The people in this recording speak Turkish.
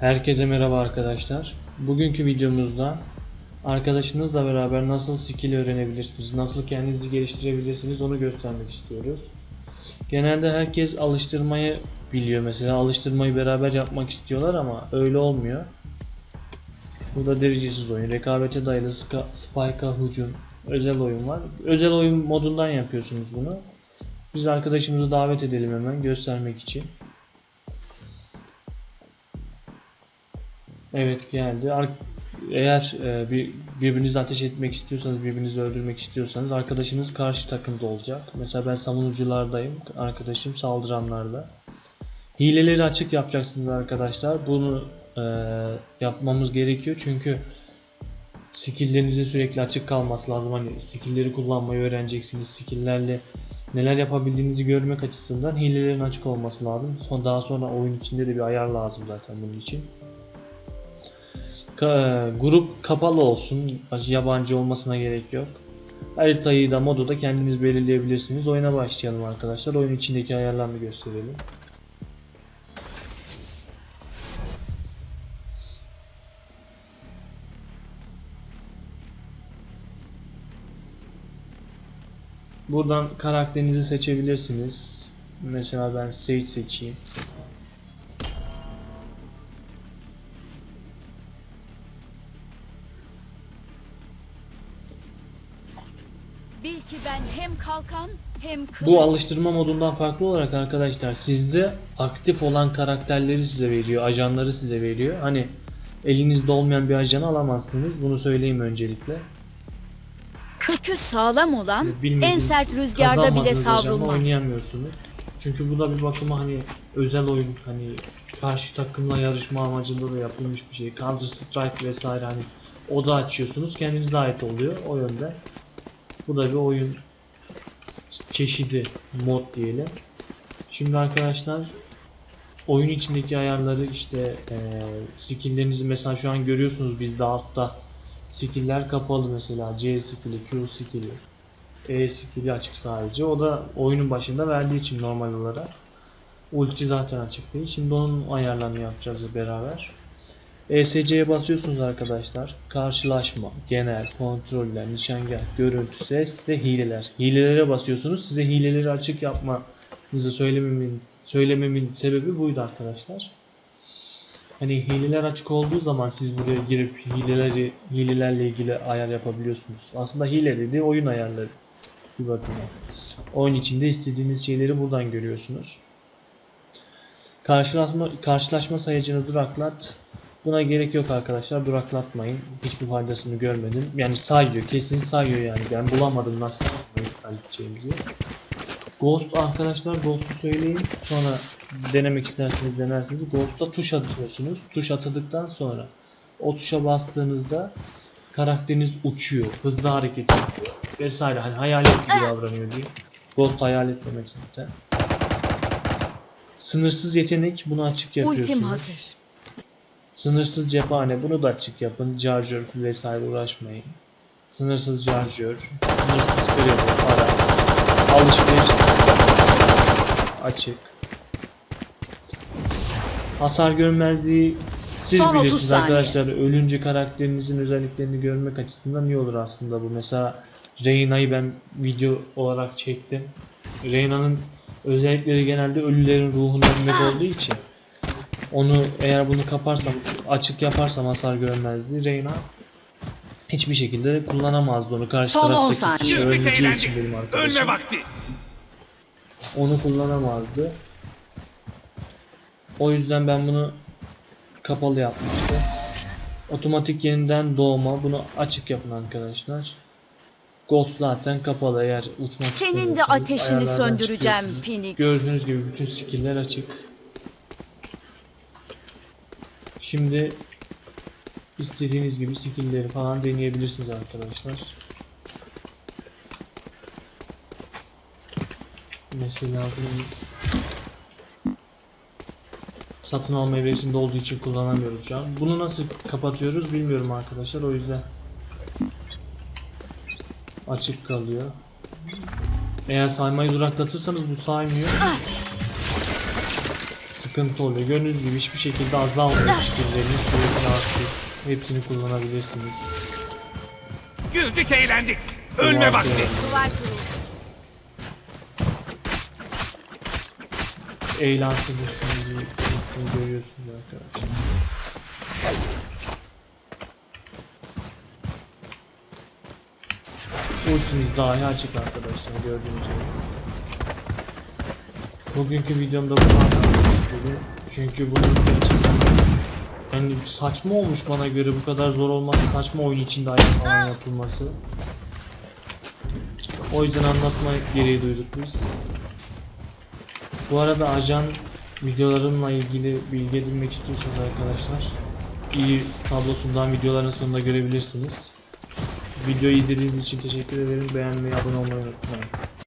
Herkese merhaba arkadaşlar. Bugünkü videomuzda arkadaşınızla beraber nasıl skill öğrenebilirsiniz, nasıl kendinizi geliştirebilirsiniz onu göstermek istiyoruz. Genelde herkes alıştırmayı biliyor mesela alıştırmayı beraber yapmak istiyorlar ama öyle olmuyor. Bu da derecesiz oyun. Rekabete dayalı spike'a hücum. Özel oyun var. Özel oyun modundan yapıyorsunuz bunu. Biz arkadaşımızı davet edelim hemen göstermek için. Evet geldi. Eğer e, bir birbirinizi ateş etmek istiyorsanız, birbirinizi öldürmek istiyorsanız arkadaşınız karşı takımda olacak. Mesela ben savunuculardayım, arkadaşım saldıranlarda. Hileleri açık yapacaksınız arkadaşlar. Bunu e, yapmamız gerekiyor çünkü skill'lerinizin sürekli açık kalması lazım. Hani skill'leri kullanmayı öğreneceksiniz. Skill'lerle neler yapabildiğinizi görmek açısından hilelerin açık olması lazım. Son daha sonra oyun içinde de bir ayar lazım zaten bunun için. Ka- grup kapalı olsun. Yabancı olmasına gerek yok. Haritayı da modu da kendiniz belirleyebilirsiniz. Oyuna başlayalım arkadaşlar. Oyun içindeki ayarlarını gösterelim. Buradan karakterinizi seçebilirsiniz. Mesela ben Sage seçeyim. Bil ki ben hem kalkan hem kılıç. Bu alıştırma modundan farklı olarak arkadaşlar sizde aktif olan karakterleri size veriyor, ajanları size veriyor. Hani elinizde olmayan bir ajanı alamazsınız. Bunu söyleyeyim öncelikle. Kökü sağlam olan Bilmediğiniz, en sert rüzgarda bile savrulmaz. oynayamıyorsunuz. Çünkü bu da bir bakıma hani özel oyun hani karşı takımla yarışma amacında da yapılmış bir şey. Counter Strike vesaire hani oda açıyorsunuz kendinize ait oluyor o yönde. Bu da bir oyun çeşidi mod diyelim. Şimdi arkadaşlar oyun içindeki ayarları işte eee skill'lerinizi mesela şu an görüyorsunuz bizde altta skill'ler kapalı mesela C skill'i, Q skill'i, E skill'i açık sadece. O da oyunun başında verdiği için normal olarak. Ulti zaten açık değil. Şimdi onun ayarlarını yapacağız beraber. ESC'ye basıyorsunuz arkadaşlar. Karşılaşma, genel, kontroller, nişangah, görüntü, ses ve hileler. Hilelere basıyorsunuz. Size hileleri açık yapmanızı söylememin, söylememin sebebi buydu arkadaşlar. Hani hileler açık olduğu zaman siz buraya girip hileleri hilelerle ilgili ayar yapabiliyorsunuz. Aslında hile dediği oyun ayarları bir bakıma. Oyun içinde istediğiniz şeyleri buradan görüyorsunuz. Karşılaşma karşılaşma sayacını duraklat. Buna gerek yok arkadaşlar. Duraklatmayın. Hiçbir faydasını görmedim. Yani sayıyor. Kesin sayıyor yani. Ben bulamadım nasıl halledeceğimizi. Ghost arkadaşlar Ghost'u söyleyeyim. Sonra denemek isterseniz denersiniz. Ghost'a tuş atıyorsunuz. Tuş atadıktan sonra o tuşa bastığınızda karakteriniz uçuyor. Hızlı hareket yapıyor. Vesaire. Hani hayalet gibi davranıyor diyeyim. Ghost hayalet demek zaten. Sınırsız yetenek bunu açık yapıyorsunuz. Ultim hazır. Sınırsız cephane bunu da açık yapın. Charger vesaire uğraşmayın. Sınırsız charger, sınırsız kredi, para, alışveriş açık. Hasar görmezliği siz Son 30 bilirsiniz arkadaşlar. Ölünce karakterinizin özelliklerini görmek açısından iyi olur aslında bu. Mesela Reyna'yı ben video olarak çektim. Reyna'nın özellikleri genelde ölülerin ruhunu emmek olduğu için onu eğer bunu kaparsam açık yaparsam hasar görmezdi Reyna hiçbir şekilde kullanamazdı onu karşı Son on taraftaki saniye. kişi öleceği eğlenceli. için benim Ölme arkadaşım vakti. onu kullanamazdı. O yüzden ben bunu kapalı yapmıştım. Otomatik yeniden doğma bunu açık yapın arkadaşlar. Gold zaten kapalı eğer uçmak Senin de ateşini ayarlardan söndüreceğim çıkıyorsunuz. Phoenix. Gördüğünüz gibi bütün skill'ler açık. Şimdi istediğiniz gibi skill'leri falan deneyebilirsiniz arkadaşlar. Mesela bunu satın alma evresinde olduğu için kullanamıyoruz şu an. Bunu nasıl kapatıyoruz bilmiyorum arkadaşlar o yüzden açık kalıyor. Eğer saymayı duraklatırsanız bu saymıyor. Sıkıntı oluyor. Gördüğünüz gibi hiçbir şekilde azalmıyor skillleriniz. Sürekli artıyor. Hepsini kullanabilirsiniz. Güldük eğlendik. Ölme vakti. Duvar kuruldu. Eğlensin üstünü üstünü görüyorsunuz arkadaşlar. Ultimiz dahi açık arkadaşlar gördüğünüz gibi. Bugünkü videomda bunu anlatmak istedim. Çünkü bunun gerçekten yani saçma olmuş bana göre bu kadar zor olması saçma oyun içinde ayrı falan yapılması. O yüzden anlatma gereği duyduk biz. Bu arada ajan videolarımla ilgili bilgi edinmek istiyorsanız arkadaşlar iyi tablosundan videoların sonunda görebilirsiniz. Videoyu izlediğiniz için teşekkür ederim. Beğenmeyi, abone olmayı unutmayın.